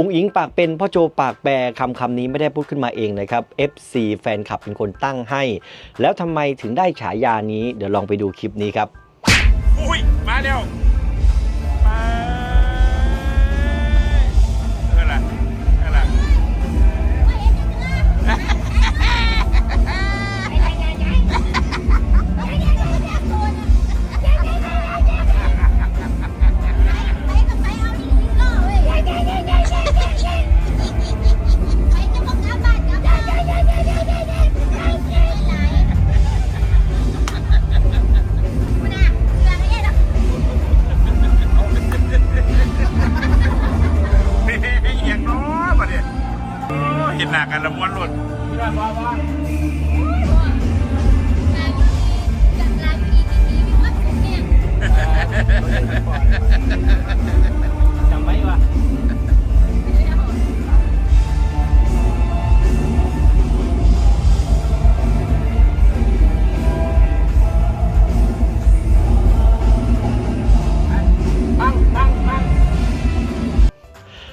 อุงอิงปากเป็นพ่อโจปากแปรคำคำนี้ไม่ได้พูดขึ้นมาเองนะครับ FC แฟนคลับเป็นคนตั้งให้ แล้วทำไมถึงได้ฉายานี้ เดี๋ยวลองไปดูคลิปนี้ครับอุ้ยมาเร็ว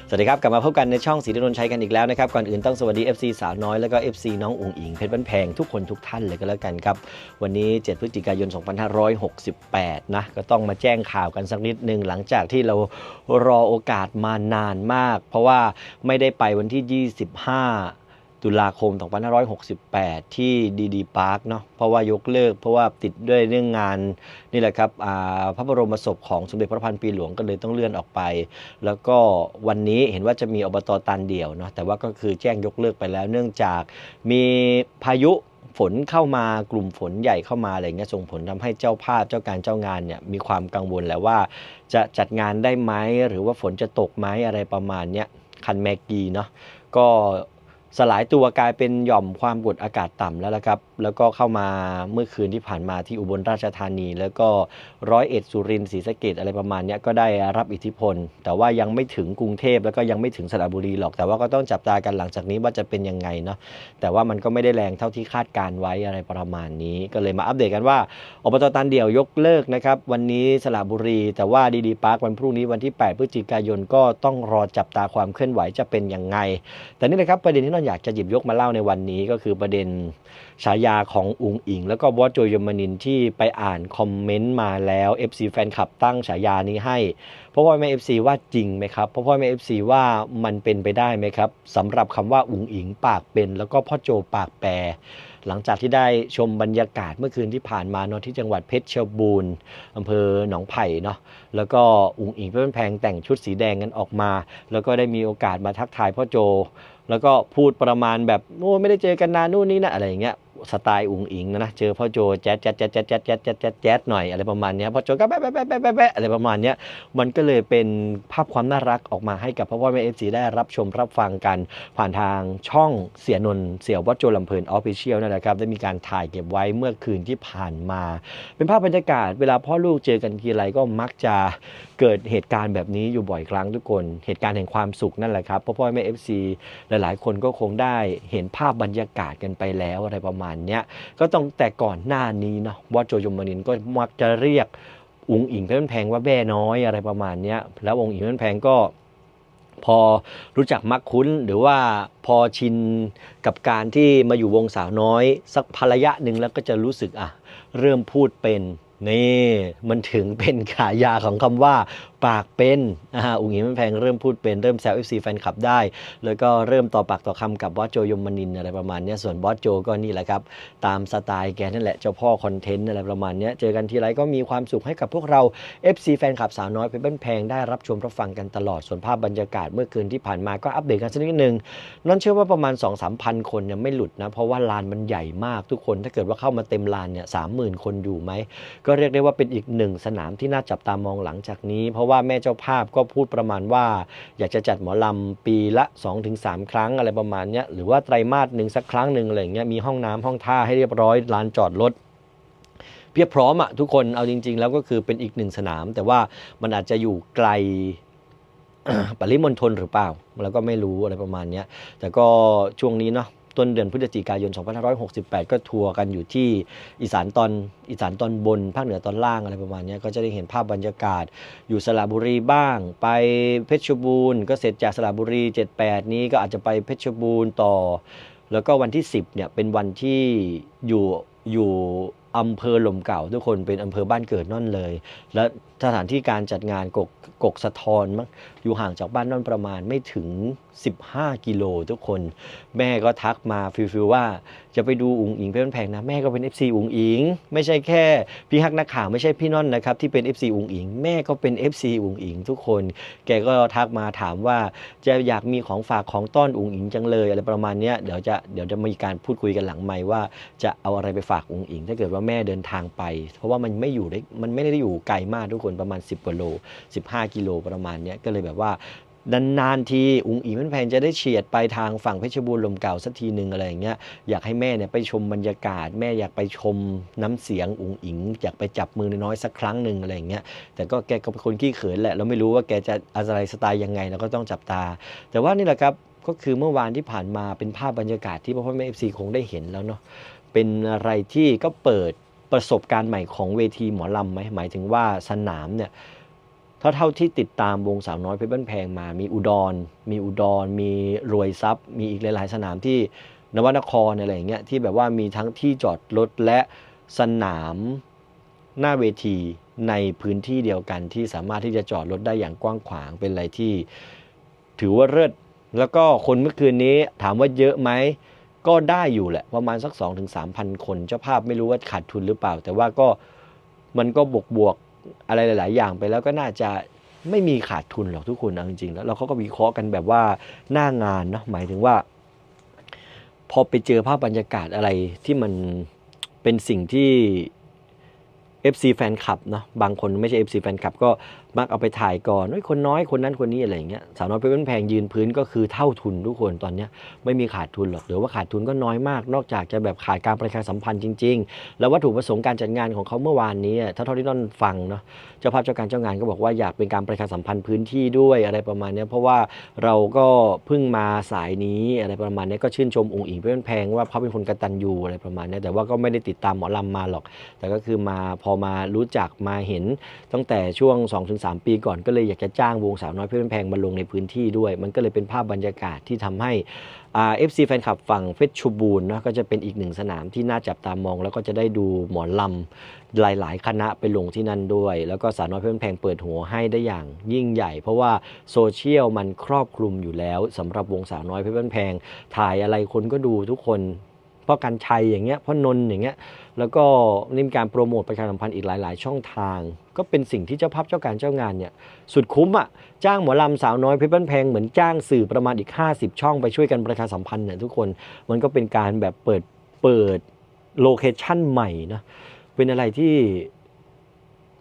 สวัสดีครับกลับมาพบกันในช่องสีดนนชัยกันอีกแล้วนะครับก่อนอื่นต้องสวัสดี FC สาวน้อยแล้วก็ FC น้องอุ๋งอิงเพชรบ้านแพงทุกคนทุกท่านเลยก็แล้วกันครับวันนี้ 7 พฤศจิกายน 2568 นะก็ต้องมาแจ้งข่าวกันสักนิดหนึ่งหลังจากที่เรารอโอกาสมานานมาก เพราะว่าไม่ได้ไปวันที่ 25 ตุลาคม 2568 ที่ดีดีพาร์คเนาะเพราะว่ายกเลิก เพราะว่าติดด้วยเรื่องงานนี่แหละครับพระบรมศพของสมเด็จพระพันปีหลวงก็เลยต้องเลื่อนออกไป แล้วก็วันนี้เห็นว่าจะมีอบตตันเดี่ยวเนาะแต่ว่าก็คือแจ้งยกเลิกไปแล้ว เนื่องจากมีพายุฝนเข้ามากลุ่มฝนใหญ่เข้ามาอะไรเงี้ยส่งผลทำให้เจ้าภาพเจ้าการเจ้างานเนี่ยมีความกังวลแล้วว่า จะจัดงานได้ไหมหรือว่าฝนจะตกไหมอะไรประมาณเนี้ยคันแมกกีเนาะก็ สลายตัวกลายเป็นหย่อมความกดอากาศต่ำแล้วละครับ แล้วก็เข้ามาเมื่อคืนที่ผ่านมาที่อุบลราชธานี แล้วก็ร้อยเอ็ดสุรินทร์ศรีสะเกดอะไรประมาณนี้ก็ได้รับอิทธิพล แต่ว่ายังไม่ถึงกรุงเทพแล้วก็ยังไม่ถึงสระบุรีหรอก แต่ว่าก็ต้องจับตากันหลังจากนี้ว่าจะเป็นยังไงเนาะแต่ว่ามันก็ไม่ได้แรงเท่าที่คาดการไว้อะไรประมาณนี้ ก็เลยมาอัปเดตกันว่าอบตตันเดี่ยวยกเลิกนะครับวันนี้สระบุรี แต่ว่าดีดีพาร์ควันพรุ่งนี้วันที่ 8 พฤศจิกายนก็ต้องรอจับตาความเคลื่อนไหวจะเป็นยังไง แต่นี่นะครับประเด็นที่เราอยากจะหยิบยกมาเล่าในวันนี้ก็คือประเด็นฉายาของอุงอิง แล้วก็บอสโจยมนินที่ไปอ่านคอมเมนต์มาแล้ว FC แฟนคลับตั้งฉายานี้ให้พราะว่าแม่ FC ว่าจริงไหมครับพราะว่าแม่ FC ว่ามันเป็นไปได้ไหมครับสำหรับคำว่าอุงอิงปากเป็น แล้วก็พ่อโจปากแปรหลังจากที่ได้ชมบรรยากาศเมื่อคืนที่ผ่านมาเนาะที่จังหวัดเพชรบูรณ์อำเภอหนองไผ่เนาะแล้วก็อุงอิงเพื่อนแพงแต่งชุดสีแดงกันออกมา แล้วก็ได้มีโอกาสมาทักทายพ่อโจ แล้วก็พูดประมาณแบบโอ้ไม่ได้เจอกันนานนู่นนี่นะอะไรอย่างเงี้ย สไตล์อุงอิงนะนะเจอพ่อโจแจ๊ดแจ๊ดแจ๊ดแจ๊ดแจ๊ดแจ๊ดแจ๊ดแจ๊ดแจ๊ดหน่อยอะไรประมาณนี้พ่อโจก็แบ๊ะแบ๊ะแบ๊ะแบ๊ะแบ๊ะแบ๊ะอะไรประมาณนี้มันก็เลยเป็นภาพความน่ารักออกมาให้กับพ่อพ่อแม่เอฟซีได้รับชมรับฟังกันผ่านทางช่องเสียนนเสียววัดโจลำเพลินออฟฟิเชียลนั่นแหละครับ ได้มีการถ่ายเก็บไว้เมื่อคืนที่ผ่านมา เป็นภาพบรรยากาศ เวลาพ่อลูกเจอกันทีไรก็มักจะเกิดเหตุการณ์แบบนี้อยู่บ่อยครั้งทุกคน เหตุการณ์แห่งความสุขนั่นแหละครับพ่อพ่อแม่เอฟซีหลาย ๆ คนก็คงได้เห็นภาพบรรยากาศกันไปแล้วอะไรประมาณเนี้ยก็ต้องแต่ก่อนหน้านี้เนาะวัดโจยมนินก็มักจะเรียกอุงอิงเพชรแพงว่าแม่น้อยอะไรประมาณเนี้ยแล้วองค์อิงเพชรแพงก็พอรู้จักมักคุ้นหรือว่าพอชินกับการที่มาอยู่วงสาวน้อย สักภรรยะหนึ่งแล้วก็จะรู้สึกอะ เริ่มพูดเป็นนี่มันถึงเป็นขายาของคำว่าปากเป็นอ่าอุ๋งอิงมันแพงเริ่มพูดเป็นเริ่มแซว FC แฟนคลับได้ แล้วก็เริ่มต่อปากต่อคำกับบอสโจยมนินอะไรประมาณนี้ส่วนบอสโจก็นี่แหละครับ ตามสไตล์แกนั่นแหละเจ้าพ่อคอนเทนต์อะไรประมาณนี้เจอกันทีไรก็มีความสุขให้กับพวกเรา FC แฟนคลับสาวน้อยเพชรบ้านแพงได้รับชมรับฟังกันตลอดส่วนภาพบรรยากาศเมื่อคืนที่ผ่านมาก็อัปเดตกันสักนิดนึงนั่นเชื่อว่าประมาณ 2 3 0 0 0 คนเนี่ยไม่หลุดนะ เพราะว่าลานมันใหญ่มากทุกคนถ้าเกิดว่าเข้ามาเต็มลานเนี่ยสามหมื่นคนอยู่ไหมก็เรียกได้ว่าเป็นอีกหนึ่งสนามที่น่าจับตามองหลังจากนี้เพราะว่าแม่เจ้าภาพก็พูดประมาณว่า อยากจะจัดหมอลำปีละ 2-3 ครั้งอะไรประมาณเนี้ยหรือว่าไตรมาสหนึ่งสักครั้งหนึ่งอะไรเงี้ยมีห้องน้ำห้องท่าให้เรียบร้อยลานจอดรถเพียบพร้อมอะทุกคนเอาจริง ๆ แล้วก็คือเป็นอีกหนึ่งสนาม แต่ว่ามันอาจจะอยู่ไกลปริมณฑลหรือเปล่าเราก็ไม่รู้อะไรประมาณเนี้ยแต่ก็ช่วงนี้เนาะ ต้นเดือนพฤศจิกายน 2568 ก็ทัวร์กันอยู่ที่อีสานตอนอีสานตอนบน ภาคเหนือตอนล่างอะไรประมาณนี้ก็จะได้เห็นภาพบรรยากาศ อยู่สระบุรีบ้าง ไปเพชรบูรณ์ก็เสร็จจากสระบุรี 78 นี้ก็อาจจะไปเพชรบูรณ์ต่อ แล้วก็วันที่ 10เนี่ยเป็นวันที่อยู่อยู่ อำเภอหล่มเก่าทุกคนเป็นอำเภอบ้านเกิดนั่นเลย และสถานที่การจัดงานกกกกสะทอนมั้งอยู่ห่างจากบ้านนั่นประมาณไม่ถึง 15 กิโลทุกคน แม่ก็ทักมาฟิลฟิลว่าจะไปดูอุ๋งอิงเพชรแพงนะแม่ก็เป็น FC อุ๋งอิง ไม่ใช่แค่พี่ฮักนักข่าวไม่ใช่พี่น้อนนะครับที่เป็น FC อุ๋งอิง แม่ก็เป็น FC อุ๋งอิงทุกคน แกก็ทักมาถามว่าจะอยากมีของฝากของต้อนอุ๋งอิงจังเลยอะไรประมาณเนี้ยเดี๋ยวจะเดี๋ยวจะมีการพูดคุยกันหลังไมค์ว่าจะเอาอะไรไปฝากอุ๋งอิงถ้าเกิดว่าแม่เดินทางไป เพราะว่ามันไม่อยู่ได้มันไม่ได้อยู่ไกลมากทุกคนประมาณ 10กว่าโล 15 กิโลประมาณเนี้ยก็เลยแบบว่านานๆทีอุ๋งอิงมันแพงจะได้เฉียดไปทางฝั่งเพชรบูรณ์ลมเก่าสักทีหนึ่งอะไรอย่างเงี้ยอยากให้แม่เนี่ยไปชมบรรยากาศ แม่อยากไปชมน้ำเสียงอุ๋งอิงอยากไปจับมือน้อยๆสักครั้งหนึ่งอะไรอย่างเงี้ยแต่ก็แกก็เป็นคนขี้เขินแหละเราไม่รู้ว่าแกจะอะไรสไตล์ยังไงเราก็ต้องจับตา แต่ว่านี่แหละครับก็คือเมื่อวานที่ผ่านมาเป็นภาพบรรยากาศที่พ่อพ่อแม่เอฟซีคงได้เห็นแล้วเนาะ เป็นอะไรที่ก็เปิดประสบการณ์ใหม่ของเวทีหมอลำไหมหมายถึงว่าสนามเนี่ยเท่าเท่าที่ติดตามวงสาวน้อยเพชรบ้านแพงมา มีอุดร มีอุดร มีรวยทรัพย์ มีอีกหลาย ๆ สนามที่นวนครอะไรอย่างเงี้ยที่แบบว่ามีทั้งที่จอดรถและสนามหน้าเวทีในพื้นที่เดียวกันที่สามารถที่จะจอดรถได้อย่างกว้างขวางเป็นอะไรที่ ถือว่าเลิศแล้วก็คนเมื่อคืนนี้ถามว่าเยอะไหม ก็ได้อยู่แหละประมาณสัก 2-3ถึง3,000คน เจ้าภาพไม่รู้ว่าขาดทุนหรือเปล่า แต่ว่าก็มันก็บวกบวกๆอะไรหลาย ๆ อย่างไปแล้วก็น่าจะไม่มีขาดทุนหรอกทุกคนเอาจริง ๆ แล้วเราเขาก็วิเคราะห์กันแบบว่าหน้างานเนาะหมายถึงว่า พอไปเจอภาพบรรยากาศอะไรที่มันเป็นสิ่งที่ FC แฟนคลับเนาะบางคนไม่ใช่ FC แฟนคลับก็ มักเอาไปถ่ายก่อนเฮ้คนน้อยคนนั้นคนนี้อะไรอย่างเงี้ยสาวน้อยเพชรบ้านแพงยืนพื้นก็คือเท่าทุนทุกคนตอนเนี้ยไม่มีขาดทุนหรอกหรือว่าขาดทุนก็น้อยมาก นอกจากจะแบบขาดการประชาสัมพันธ์จริง ๆ แล้ววัตถุประสงค์การจัดงานของเขาเมื่อวานนี้ถ้าเท่าที่น้อนฟังเนาะเจ้าภาพเจ้าการเจ้างานก็บอกว่าอยากเป็นการประชาสัมพันธ์พื้นที่ด้วยอะไรประมาณเนี้ยเพราะว่าเราก็เพิ่งมาสายนี้อะไรประมาณเนี้ยก็ชื่นชมองค์อิงเพชรบ้านแพงว่าเขาเป็นคนกตัญญูอะไรประมาณเนี้ยแต่ว่าก็ไม่ได้ติดตามหมอลำมาหรอก แต่ก็คือมาพอมารู้จักมาเห็นตั้งแต่ช่วง2-3ปีก่อนก็เลยอยากจะจ้างวงสาวน้อยเพชรบ้านแพงมาลงในพื้นที่ด้วย มันก็เลยเป็นภาพบรรยากาศที่ทำให้เอฟซีแฟนคลับฝั่งเพชรชูบูรณ์นะก็จะเป็นอีกหนึ่งสนามที่น่าจับตามอง แล้วก็จะได้ดูหมอลำหลาย ๆ คณะไปลงที่นั่นด้วย แล้วก็สาวน้อยเพชรบ้านแพงเปิดหัวให้ได้อย่างยิ่งใหญ่ เพราะว่าโซเชียลมันครอบคลุมอยู่แล้วสำหรับวงสาวน้อยเพชรบ้านแพงถ่ายอะไรคนก็ดูทุกคน พ่อกันชัยอย่างเงี้ยพ่อนนอย่างเงี้ยแล้วก็นี่มีการโปรโมทประชาสัมพันธ์อีกหลาย ๆ ช่องทาง ก็เป็นสิ่งที่เจ้าภาพเจ้าการเจ้างานเนี่ยสุดคุ้มอะจ้างหมอลำสาวน้อยเพชรบ้านแพงเหมือนจ้างสื่อประมาณอีก 50 ช่องไปช่วยกันประชาสัมพันธ์เนี่ยทุกคนมันก็เป็นการแบบเปิดเปิดโลเคชั่นใหม่นะเป็นอะไรที่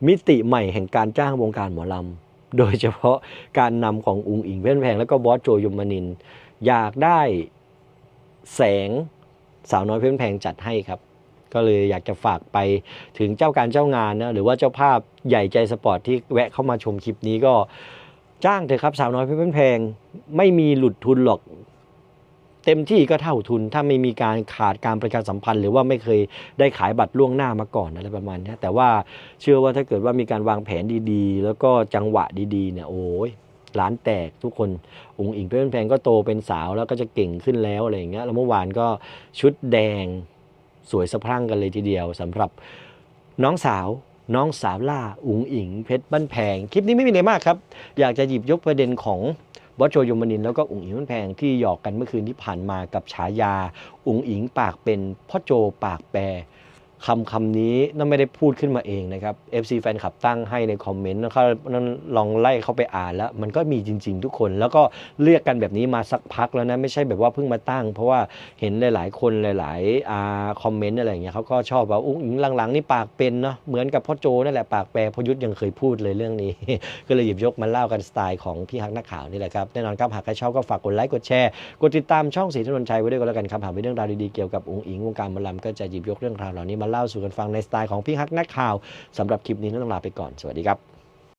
มิติใหม่แห่งการจ้างวงการหมอลำ โดยเฉพาะการนำของอุงอิงเพชรบ้านแพง แล้วก็บอสโจยมนิน อยากได้แสง สาวน้อยเพชรบ้านแพงจัดให้ครับ ก็เลยอยากจะฝากไปถึงเจ้าการเจ้างานนะหรือว่าเจ้าภาพใหญ่ใจสปอร์ตที่แวะเข้ามาชมคลิปนี้ก็จ้างเถอะครับสาวน้อยเพชรบ้านแพงไม่มีหลุดทุนหรอกเต็มที่ก็เท่าทุนถ้าไม่มีการขาดการประชาสัมพันธ์ หรือว่าไม่เคยได้ขายบัตรล่วงหน้ามาก่อนอะไรประมาณนี้แต่ว่าเชื่อว่าถ้าเกิดว่ามีการวางแผนดีๆ แล้วก็จังหวะดีๆเนี่ยโอ้ย ร้านแตกทุกคนองค์อิงเพชรบ้านแพงก็โตเป็นสาวแล้วก็จะเก่งขึ้นแล้วอะไรอย่างเงี้ยแล้วเมื่อวานก็ชุดแดงสวยสะพรั่งกันเลยทีเดียวสำหรับน้องสาวน้องสาวล่าอุ๋งอิงเพชรบ้านแพง คลิปนี้ไม่มีอะไรมากครับ อยากจะหยิบยกประเด็นของบอสโจยมนินแล้วก็อุ๋งอิงบ้านแพงที่หยอกกันเมื่อคืนที่ผ่านมากับฉายาอุ๋งอิงปากเป็นพ่อโจปากแปร คำคำนี้นั่นไม่ได้พูดขึ้นมาเองนะครับ FC แฟนคลับตั้งให้ในคอมเมนต์นะครับนั่นลองไล่เข้าไปอ่านแล้ว มันก็มีจริง ๆ ทุกคน แล้วก็เรียกกันแบบนี้มาสักพักแล้วนะไม่ใช่แบบว่าเพิ่งมาตั้ง เพราะว่าเห็นหลายๆ คนหลายๆอ่าคอมเมนต์อะไรอย่างเงี้ยเขาก็ชอบว่าอุ้งอิงหลังๆนี่ปากเป็นเนาะเหมือนกับพ่อโจนั่นแหละปากแปรพยุทธ์ยังเคยพูดเลยเรื่องนี้ ก็เลยหยิบยกมาเล่ากันสไตล์ของพี่ฮักนักข่าวนี่แหละครับแน่นอนครับหากใครชอบก็ฝากกดไลค์กดแชร์กดติดตามช่องสีถนนชัยไว้ด้วยก็แล้วกันครับหากมีเรื่องราวดีๆเกี่ยวกับอุ้งอิงวงการมอลำก็จะหยิบยกเรื่องราวเหล่านี้มาเล่าสู่กันฟังในสไตล์ของพี่ฮักนักข่าวสำหรับคลิปนี้ต้องลาไปก่อนสวัสดีครับ